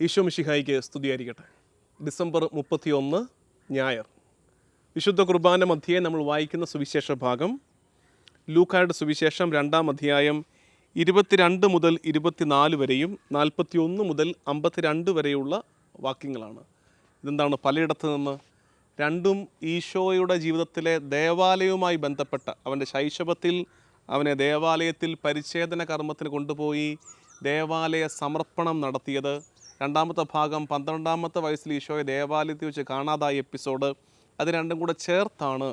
ഈശോ മിഷിഹായിക്ക് സ്തുതിയായിരിക്കട്ടെ. ഡിസംബർ മുപ്പത്തിയൊന്ന് ഞായർ. വിശുദ്ധ കുർബാന മധ്യേ നമ്മൾ വായിക്കുന്ന സുവിശേഷ ഭാഗം. ലൂക്കായുടെ സുവിശേഷം രണ്ടാം അധ്യായം ഇരുപത്തിരണ്ട് മുതൽ ഇരുപത്തിനാല് വരെയും നാൽപ്പത്തിയൊന്ന് മുതൽ അമ്പത്തിരണ്ട് വരെയുള്ള വാക്യങ്ങളാണ്. ഇതെന്താണ്? പലയിടത്ത് നിന്ന് രണ്ടും ഈശോയുടെ ജീവിതത്തിലെ ദേവാലയവുമായി ബന്ധപ്പെട്ട അവന്റെ ശൈശവത്തിൽ അവനെ ദേവാലയത്തിൽ പരിച്ഛേദന കർമ്മത്തിന് കൊണ്ടുപോയി ദേവാലയ സമർപ്പണം നടത്തിയത് രണ്ടാമത്തെ ഭാഗം പന്ത്രണ്ടാമത്തെ വയസ്സിൽ ഈശോയെ ദേവാലയത്തിൽ വെച്ച് കാണാതായ എപ്പിസോഡ്. അത് രണ്ടും കൂടെ ചേർത്താണ്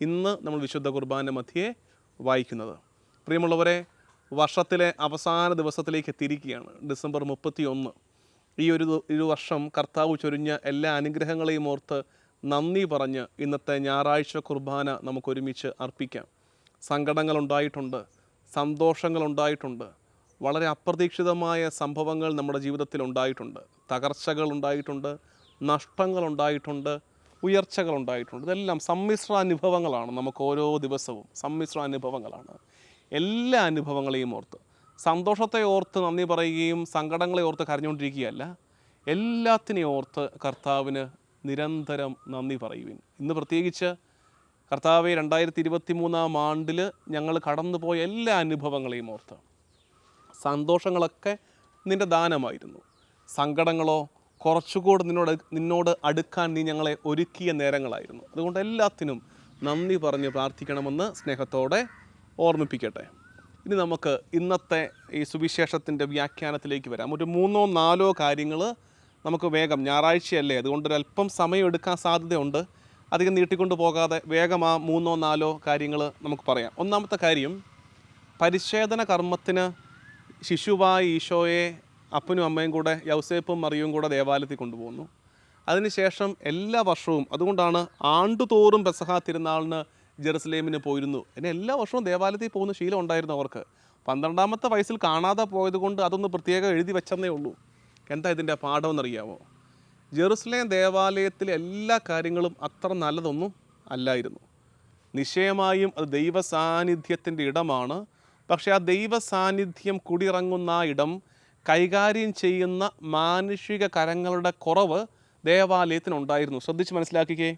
ഇന്ന് നമ്മൾ വിശുദ്ധ കുർബാന മധ്യേ വായിക്കുന്നത്. പ്രിയമുള്ളവരെ വർഷത്തിലെ അവസാന ദിവസത്തിലേക്ക് എത്തിയിരിക്കുകയാണ്. ഡിസംബർ മുപ്പത്തി ഒന്ന് ഈ ഒരു ഒരു വർഷം കർത്താവ് ചൊരിഞ്ഞ എല്ലാ അനുഗ്രഹങ്ങളെയും ഓർത്ത് നന്ദി പറഞ്ഞ് ഇന്നത്തെ ഞായറാഴ്ച കുർബാന നമുക്കൊരുമിച്ച് അർപ്പിക്കാം. സങ്കടങ്ങളുണ്ടായിട്ടുണ്ട് സന്തോഷങ്ങളുണ്ടായിട്ടുണ്ട്. വളരെ അപ്രതീക്ഷിതമായ സംഭവങ്ങൾ നമ്മുടെ ജീവിതത്തിൽ ഉണ്ടായിട്ടുണ്ട്. തകർച്ചകൾ ഉണ്ടായിട്ടുണ്ട് നഷ്ടങ്ങൾ ഉണ്ടായിട്ടുണ്ട് ഉയർച്ചകൾ ഉണ്ടായിട്ടുണ്ട്. ഇതെല്ലാം സമ്മിശ്ര അനുഭവങ്ങളാണ് നമുക്ക് ഓരോ ദിവസവും. സമ്മിശ്ര അനുഭവങ്ങളാണ് എല്ലാ അനുഭവങ്ങളെയും ഓർത്ത്. സന്തോഷത്തെ ഓർത്ത് നന്ദി പറയുകയും സങ്കടങ്ങളെ ഓർത്ത് കരഞ്ഞുകൊണ്ടിരിക്കുകയല്ല. എല്ലാത്തിനെയും ഓർത്ത് കർത്താവിന് നിരന്തരം നന്ദി പറയുവിൻ. ഇന്ന് പ്രത്യേകിച്ച് കർത്താവ് രണ്ടായിരത്തി ഇരുപത്തി മൂന്നാം ആണ്ടിൽ ഞങ്ങൾ കടന്നുപോയ എല്ലാ അനുഭവങ്ങളെയും ഓർത്ത്. സന്തോഷങ്ങളൊക്കെ നിന്റെ ദാനമായിരുന്നു. സങ്കടങ്ങളോ കുറച്ചുകൂടെ നിന്നോട് നിന്നോട് അടുക്കാൻ നീ ഞങ്ങളെ ഒരുക്കിയ നേരങ്ങളായിരുന്നു. അതുകൊണ്ട് എല്ലാത്തിനും നന്ദി പറഞ്ഞ് പ്രാർത്ഥിക്കണമെന്ന് സ്നേഹത്തോടെ ഓർമ്മിപ്പിക്കട്ടെ. ഇനി നമുക്ക് ഇന്നത്തെ ഈ സുവിശേഷത്തിന്റെ വ്യാഖ്യാനത്തിലേക്ക് വരാം. ഒരു മൂന്നോ നാലോ കാര്യങ്ങൾ നമുക്ക് വേഗം ഞായറാഴ്ചയല്ലേ? അതുകൊണ്ട് അല്പം സമയം എടുക്കാൻ സാധ്യതയുണ്ട്. അധികം നീട്ടിക്കൊണ്ട് പോകാതെ വേഗം ആ മൂന്നോ നാലോ കാര്യങ്ങൾ നമുക്ക് പറയാം. ഒന്നാമത്തെ കാര്യം പരിച്ഛേദന കർമ്മത്തിന് ശിശുവായ ഈശോയെ അപ്പനും അമ്മയും കൂടെ യൗസേപ്പും മറിയും കൂടെ ദേവാലയത്തിൽ കൊണ്ടുപോകുന്നു അതിനുശേഷം എല്ലാ വർഷവും അതുകൊണ്ടാണ് ആണ്ടുതോറും പെസഹ തിരുനാളിന് ജെറുസലേമിന് പോയിരുന്നു. എന്നെ എല്ലാ വർഷവും ദേവാലയത്തിൽ പോകുന്ന ശീലം ഉണ്ടായിരുന്നു അവർക്ക്. പന്ത്രണ്ടാമത്തെ വയസ്സിൽ കാണാതെ പോയത് കൊണ്ട് അതൊന്ന് പ്രത്യേകം എഴുതി വെച്ചെന്നേ ഉള്ളൂ. എന്താ ഇതിന്റെ പാഠമെന്നറിയാമോ ജെറുസലേം ദേവാലയത്തിലെ എല്ലാ കാര്യങ്ങളും അത്ര നല്ലതൊന്നും അല്ലായിരുന്നു. നിശ്ചയമായും അത് ദൈവ സാന്നിധ്യത്തിന്റെ ഇടമാണ്. പക്ഷേ ആ ദൈവ സാന്നിധ്യം കുടിയിറങ്ങുന്ന ഇടം കൈകാര്യം ചെയ്യുന്ന മാനുഷിക കരങ്ങളുടെ കുറവ് ദേവാലയത്തിനുണ്ടായിരുന്നു ശ്രദ്ധിച്ച് മനസ്സിലാക്കിക്കേ.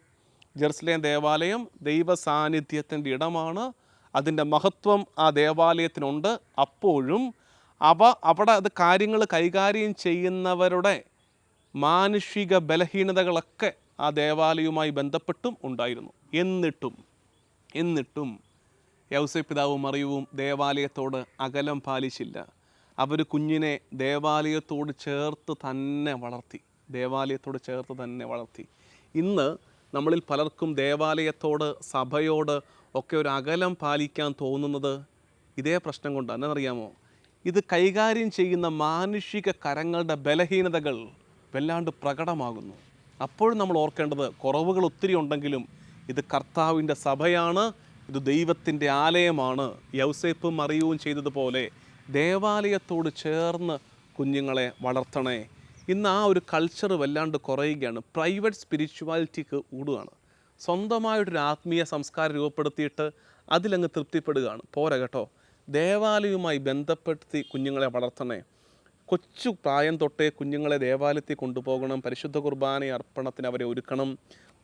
ജെറുസലേം ദേവാലയം ദൈവ സാന്നിധ്യത്തിന്റെ ഇടമാണ്. അതിന്റെ മഹത്വം ആ ദേവാലയത്തിനുണ്ട്. അപ്പോഴും അവ അവിടെ അത് കാര്യങ്ങൾ കൈകാര്യം ചെയ്യുന്നവരുടെ മാനുഷിക ബലഹീനതകളൊക്കെ ആ ദേവാലയവുമായി ബന്ധപ്പെട്ടും ഉണ്ടായിരുന്നു. എന്നിട്ടും എന്നിട്ടും യൗസേ പിതാവും മറിയവും ദേവാലയത്തോട് അകലം പാലിച്ചില്ല. അവർ കുഞ്ഞിനെ ദേവാലയത്തോട് ചേർത്ത് തന്നെ വളർത്തി. ദേവാലയത്തോട് ചേർത്ത് തന്നെ വളർത്തി. ഇന്ന് നമ്മളിൽ പലർക്കും ദേവാലയത്തോട് സഭയോട് ഒക്കെ ഒരു അകലം പാലിക്കാൻ തോന്നുന്നത് ഇതേ പ്രശ്നം കൊണ്ടാണ് എന്നറിയാമോ? ഇത് കൈകാര്യം ചെയ്യുന്ന മാനുഷിക കരങ്ങളുടെ ബലഹീനതകൾ വല്ലാണ്ട് പ്രകടമാകുന്നു. അപ്പോഴും നമ്മൾ ഓർക്കേണ്ടത് കുറവുകൾ ഒത്തിരി ഉണ്ടെങ്കിലും ഇത് കർത്താവിന്റെ സഭയാണ് ഇത് ദൈവത്തിന്റെ ആലയമാണ്. യൗസേപ്പും മറിയവും ചെയ്തതുപോലെ ദേവാലയത്തോട് ചേർന്ന് കുഞ്ഞുങ്ങളെ വളർത്തണേ. ഇന്ന് ആ ഒരു കൾച്ചർ വല്ലാണ്ട് കുറയുകയാണ്. പ്രൈവറ്റ് സ്പിരിച്വാലിറ്റിക്ക് കൂടുകയാണ് സ്വന്തമായിട്ടൊരു ആത്മീയ സംസ്കാരം രൂപപ്പെടുത്തിയിട്ട് അതിലങ്ങ് തൃപ്തിപ്പെടുകയാണ്. പോരാ കേട്ടോ. ദേവാലയവുമായി ബന്ധപ്പെടുത്തി കുഞ്ഞുങ്ങളെ വളർത്തണേ. കൊച്ചു പ്രായം തൊട്ടേ കുഞ്ഞുങ്ങളെ ദേവാലയത്തിൽ കൊണ്ടുപോകണം. പരിശുദ്ധ കുർബാന അർപ്പണത്തിന് അവരെ ഒരുക്കണം.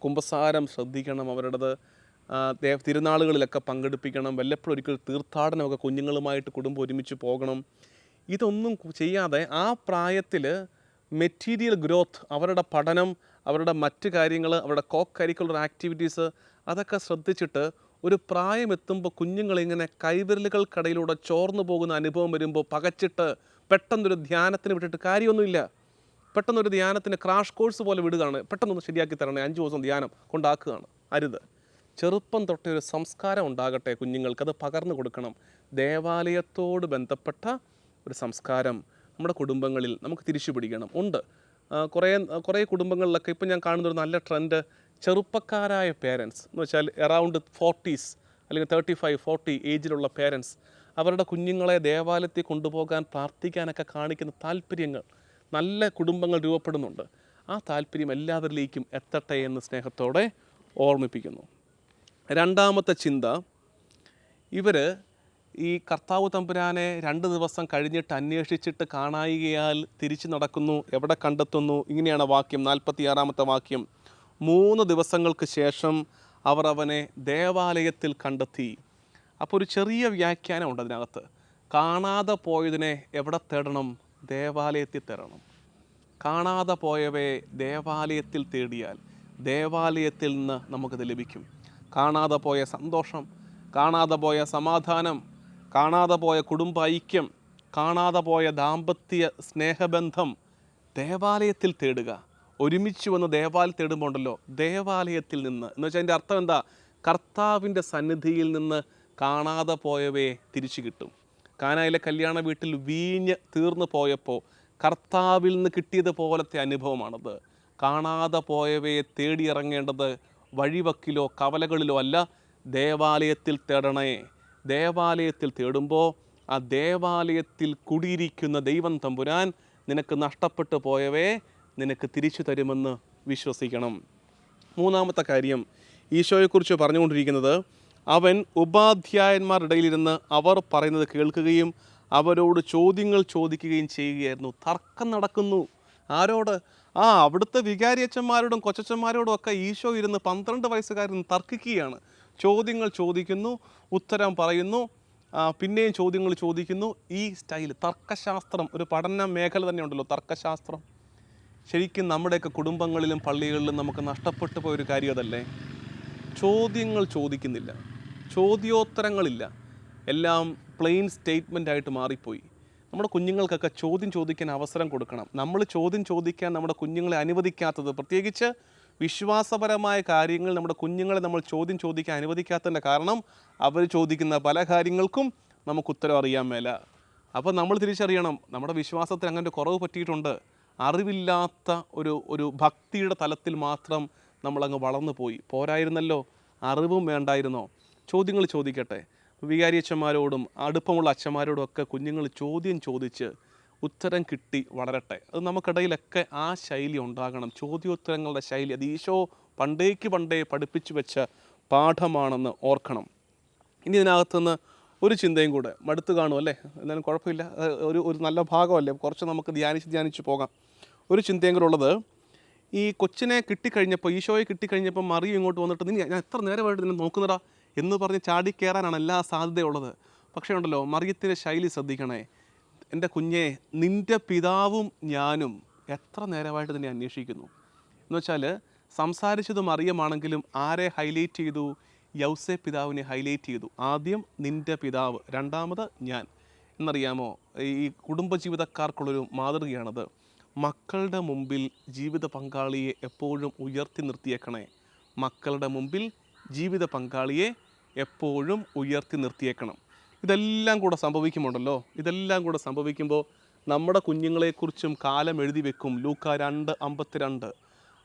കുമ്പസാരം ശ്രദ്ധിക്കണം അവരുടേത്. തിരുനാളുകളിലൊക്കെ പങ്കെടുപ്പിക്കണം. വല്ലപ്പോഴും ഒരിക്കൽ തീർത്ഥാടനമൊക്കെ കുഞ്ഞുങ്ങളുമായിട്ട് കുടുംബം ഒരുമിച്ച് പോകണം. ഇതൊന്നും ചെയ്യാതെ ആ പ്രായത്തിൽ മെറ്റീരിയൽ ഗ്രോത്ത് അവരുടെ പഠനം അവരുടെ മറ്റ് കാര്യങ്ങൾ അവരുടെ കോ കരിക്കുലർ ആക്ടിവിറ്റീസ് അതൊക്കെ ശ്രദ്ധിച്ചിട്ട് ഒരു പ്രായം എത്തുമ്പോൾ കുഞ്ഞുങ്ങളിങ്ങനെ കൈവിരലുകൾക്കിടയിലൂടെ ചോർന്നു പോകുന്ന അനുഭവം വരുമ്പോൾ പകച്ചിട്ട് പെട്ടെന്നൊരു ധ്യാനത്തിന് വിട്ടിട്ട് കാര്യമൊന്നുമില്ല. പെട്ടെന്നൊരു ധ്യാനത്തിന് ക്രാഷ് കോഴ്സ് പോലെ വിടുകയാണ്. പെട്ടെന്നൊന്ന് ശരിയാക്കി തരണേ. അഞ്ച് ദിവസം ധ്യാനം കൊണ്ടാക്കുകയാണ്. അരുത്. ചെറുപ്പം തൊട്ടേ ഒരു സംസ്കാരം ഉണ്ടാകട്ടെ കുഞ്ഞുങ്ങൾക്ക്. അത് പകർന്നു കൊടുക്കണം. ദേവാലയത്തോട് ബന്ധപ്പെട്ട ഒരു സംസ്കാരം നമ്മുടെ കുടുംബങ്ങളിൽ നമുക്ക് തിരിച്ചു പിടിക്കണം. ഉണ്ട്. കുറേ കുറേ കുടുംബങ്ങളിലൊക്കെ ഇപ്പം ഞാൻ കാണുന്ന ഒരു നല്ല ട്രെൻഡ് ചെറുപ്പക്കാരായ പേരൻസ് എന്ന് വെച്ചാൽ അറൗണ്ട് ഫോർട്ടീസ് അല്ലെങ്കിൽ തേർട്ടി ഫൈവ് ഫോർട്ടി ഏജിലുള്ള പേരൻസ് അവരുടെ കുഞ്ഞുങ്ങളെ ദേവാലയത്തിൽ കൊണ്ടുപോകാൻ പ്രാർത്ഥിക്കാനൊക്കെ കാണിക്കുന്ന താല്പര്യങ്ങൾ നല്ല കുടുംബങ്ങൾ രൂപപ്പെടുന്നുണ്ട്. ആ താല്പര്യം എല്ലാവരിലേക്കും എത്തട്ടെ എന്ന് സ്നേഹത്തോടെ ഓർമ്മിപ്പിക്കുന്നു. രണ്ടാമത്തെ ചിന്ത ഇവർ ഈ കർത്താവ് തമ്പുരാനെ രണ്ട് ദിവസം കഴിഞ്ഞിട്ട് അന്വേഷിച്ചിട്ട് കാണായികയാൽ തിരിച്ചു നടക്കുന്നു എവിടെ കണ്ടെത്തുന്നു ഇങ്ങനെയാണ് വാക്യം നാൽപ്പത്തിയാറാമത്തെ വാക്യം. മൂന്ന് ദിവസങ്ങൾക്ക് ശേഷം അവർ അവനെ ദേവാലയത്തിൽ കണ്ടെത്തി. അപ്പോൾ ഒരു ചെറിയ വ്യാഖ്യാനമുണ്ട് അതിനകത്ത്. കാണാതെ പോയതിനെ എവിടെ തേടണം? ദേവാലയത്തിൽ തേടണം. കാണാതെ പോയവയെ ദേവാലയത്തിൽ തേടിയാൽ ദേവാലയത്തിൽ നിന്ന് നമുക്കത് ലഭിക്കും. കാണാതെ പോയ സന്തോഷം കാണാതെ പോയ സമാധാനം കാണാതെ പോയ കുടുംബ ഐക്യം കാണാതെ പോയ ദാമ്പത്യ സ്നേഹബന്ധം ദേവാലയത്തിൽ തേടുക. ഒരുമിച്ച് വന്ന് ദേവാലയം തേടുമ്പോൾ ഉണ്ടല്ലോ ദേവാലയത്തിൽ നിന്ന്. എന്ന് വെച്ചാൽ അതിന്റെ അർത്ഥം എന്താ? കർത്താവിന്റെ സന്നിധിയിൽ നിന്ന് കാണാതെ പോയവയെ തിരിച്ചു കിട്ടും. കാനായിലെ കല്യാണ വീട്ടിൽ വീഞ്ഞ് തീർന്നു പോയപ്പോൾ കർത്താവിൽ നിന്ന് കിട്ടിയതുപോലത്തെ അനുഭവമാണത്. കാണാതെ പോയവയെ തേടിയിറങ്ങേണ്ടത് വഴിവക്കിലോ കവലകളിലോ അല്ല ദേവാലയത്തിൽ തേടണേ. ദേവാലയത്തിൽ തേടുമ്പോൾ ആ ദേവാലയത്തിൽ കുടിയിരിക്കുന്ന ദൈവം തമ്പുരാൻ നിനക്ക് നഷ്ടപ്പെട്ടു പോയവേ നിനക്ക് തിരിച്ചു തരുമെന്ന് വിശ്വസിക്കണം. മൂന്നാമത്തെ കാര്യം ഈശോയെക്കുറിച്ച് പറഞ്ഞുകൊണ്ടിരിക്കുന്നത് അവൻ ഉപാധ്യായന്മാരുടെ ഇടയിലിരുന്ന് അവർ പറയുന്നത് കേൾക്കുകയും അവരോട് ചോദ്യങ്ങൾ ചോദിക്കുകയും ചെയ്യുകയായിരുന്നു. തർക്കം നടക്കുന്നു. ആരോട്? ആ അവിടുത്തെ വികാരിയച്ഛന്മാരോടും കൊച്ചച്ഛന്മാരോടും ഒക്കെ ഈശോ ഇരുന്ന് പന്ത്രണ്ട് വയസ്സുകാരൻ തർക്കിക്കുകയാണ്. ചോദ്യങ്ങൾ ചോദിക്കുന്നു ഉത്തരം പറയുന്നു പിന്നെയും ചോദ്യങ്ങൾ ചോദിക്കുന്നു. ഈ സ്റ്റൈൽ തർക്കശാസ്ത്രം ഒരു പഠന മേഖല തന്നെ ഉണ്ടല്ലോ തർക്കശാസ്ത്രം. ശരിക്കും നമ്മുടെയൊക്കെ കുടുംബങ്ങളിലും പള്ളികളിലും നമുക്ക് നഷ്ടപ്പെട്ടു പോയൊരു കാര്യം അതല്ലേ? ചോദ്യങ്ങൾ ചോദിക്കുന്നില്ല. ചോദ്യോത്തരങ്ങളില്ല. എല്ലാം പ്ലെയിൻ സ്റ്റേറ്റ്മെന്റ് ആയിട്ട് മാറിപ്പോയി. നമ്മുടെ കുഞ്ഞുങ്ങൾക്കൊക്കെ ചോദ്യം ചോദിക്കാൻ അവസരം കൊടുക്കണം. നമ്മൾ ചോദ്യം ചോദിക്കാൻ നമ്മുടെ കുഞ്ഞുങ്ങളെ അനുവദിക്കാത്തത് പ്രത്യേകിച്ച് വിശ്വാസപരമായ കാര്യങ്ങൾ നമ്മുടെ കുഞ്ഞുങ്ങളെ നമ്മൾ ചോദ്യം ചോദിക്കാൻ അനുവദിക്കാത്തതിന്റെ കാരണം അവർ ചോദിക്കുന്ന പല കാര്യങ്ങൾക്കും നമുക്ക് ഉത്തരം അറിയാൻ മേല. അപ്പോൾ നമ്മൾ തിരിച്ചറിയണം നമ്മുടെ വിശ്വാസത്തിൽ അങ്ങനെ കുറവ് പറ്റിയിട്ടുണ്ട്. അറിവില്ലാത്ത ഒരു ഒരു ഭക്തിയുടെ തലത്തിൽ മാത്രം നമ്മളങ്ങ് വളർന്നു പോയി പോരായിരുന്നല്ലോ അറിവും വേണ്ടായിരുന്നോ? ചോദ്യങ്ങൾ ചോദിക്കട്ടെ. വികാരിയച്ഛന്മാരോടും അടുപ്പമുള്ള അച്ഛന്മാരോടും ഒക്കെ കുഞ്ഞുങ്ങൾ ചോദ്യം ചോദിച്ച് ഉത്തരം കിട്ടി വളരട്ടെ. അത് നമുക്കിടയിലൊക്കെ ആ ശൈലി ഉണ്ടാകണം. ചോദ്യോത്തരങ്ങളുടെ ശൈലി. അത് ഈശോ പണ്ടേക്ക് പണ്ടേ പഠിപ്പിച്ചു വെച്ച പാഠമാണെന്ന് ഓർക്കണം. ഇനി ഇതിനകത്തുനിന്ന് ഒരു ചിന്തയും കൂടെ മടുത്ത് കാണും അല്ലേ? എന്നാലും കുഴപ്പമില്ല. ഒരു ഒരു നല്ല ഭാഗമല്ലേ? കുറച്ച് നമുക്ക് ധ്യാനിച്ച് ധ്യാനിച്ച് പോകാം. ഒരു ചിന്തയും കൂടെ ഉള്ളത് ഈ കൊച്ചിനെ കിട്ടിക്കഴിഞ്ഞപ്പോൾ ഈശോയെ കിട്ടിക്കഴിഞ്ഞപ്പോൾ മറിയും ഇങ്ങോട്ട് വന്നിട്ട് നീ ഞാൻ എത്ര നേരമായിട്ട് നിന്നെ നോക്കുന്നടാ? എന്ന് പറഞ്ഞ് ചാടി കയറാനാണ് എല്ലാ സാധ്യതയുള്ളത്. പക്ഷേ ഉണ്ടല്ലോ മറിയത്തിന്റെ ശൈലി ശ്രദ്ധിക്കണേ. എന്റെ കുഞ്ഞെ നിന്റെ പിതാവും ഞാനും എത്ര നേരമായിട്ട് തന്നെ അന്വേഷിക്കുന്നു? എന്ന് വെച്ചാൽ സംസാരിച്ചത് മറിയമാണെങ്കിലും ആരെ ഹൈലൈറ്റ് ചെയ്തു? യൗസെ പിതാവിനെ ഹൈലൈറ്റ് ചെയ്തു. ആദ്യം നിന്റെ പിതാവ് രണ്ടാമത് ഞാൻ. എന്നറിയാമോ ഈ കുടുംബജീവിതക്കാർക്കുള്ളൊരു മാതൃകയാണത്. മക്കളുടെ മുമ്പിൽ ജീവിത പങ്കാളിയെ എപ്പോഴും ഉയർത്തി നിർത്തിയേക്കണേ. മക്കളുടെ മുമ്പിൽ ജീവിത പങ്കാളിയെ എപ്പോഴും ഉയർത്തി നിർത്തിയേക്കണം. ഇതെല്ലാം കൂടെ സംഭവിക്കുമുണ്ടല്ലോ. ഇതെല്ലാം കൂടെ സംഭവിക്കുമ്പോൾ നമ്മുടെ കുഞ്ഞുങ്ങളെക്കുറിച്ചും കാലം എഴുതി വെക്കും. ലൂക്ക രണ്ട് അമ്പത്തിരണ്ട്.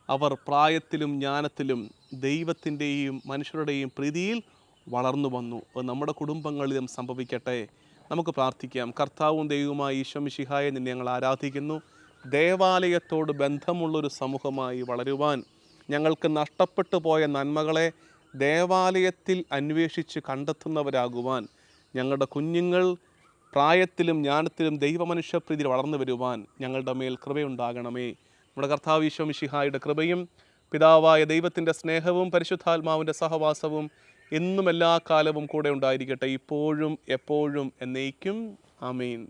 അവർ പ്രായത്തിലും ജ്ഞാനത്തിലും ദൈവത്തിന്റെയും മനുഷ്യരുടെയും പ്രീതിയിൽ വളർന്നു വന്നു. നമ്മുടെ കുടുംബങ്ങളിലും സംഭവിക്കട്ടെ. നമുക്ക് പ്രാർത്ഥിക്കാം. കർത്താവും ദൈവവുമായി ഈശ്വമിഷിഹായെ നിന്നെ ഞങ്ങൾ ആരാധിക്കുന്നു. ദേവാലയത്തോട് ബന്ധമുള്ളൊരു സമൂഹമായി വളരുവാൻ ഞങ്ങൾക്ക് നഷ്ടപ്പെട്ടു പോയ നന്മകളെ ദേവാലയത്തിൽ അന്വേഷിച്ച് കണ്ടെത്തുന്നവരാകുവാൻ ഞങ്ങളുടെ കുഞ്ഞുങ്ങൾ പ്രായത്തിലും ജ്ഞാനത്തിലും ദൈവമനുഷ്യപ്രീതിയിൽ വളർന്നു വരുവാൻ ഞങ്ങളുടെ മേൽ കൃപയുണ്ടാകണമേ. നമ്മുടെ കർത്താവീശ്വം ഷിഹായുടെ കൃപയും പിതാവായ ദൈവത്തിന്റെ സ്നേഹവും പരിശുദ്ധാത്മാവിന്റെ സഹവാസവും എന്നും എല്ലാ കാലവും കൂടെ ഉണ്ടായിരിക്കട്ടെ ഇപ്പോഴും എപ്പോഴും എന്നേക്കും. ആമേൻ.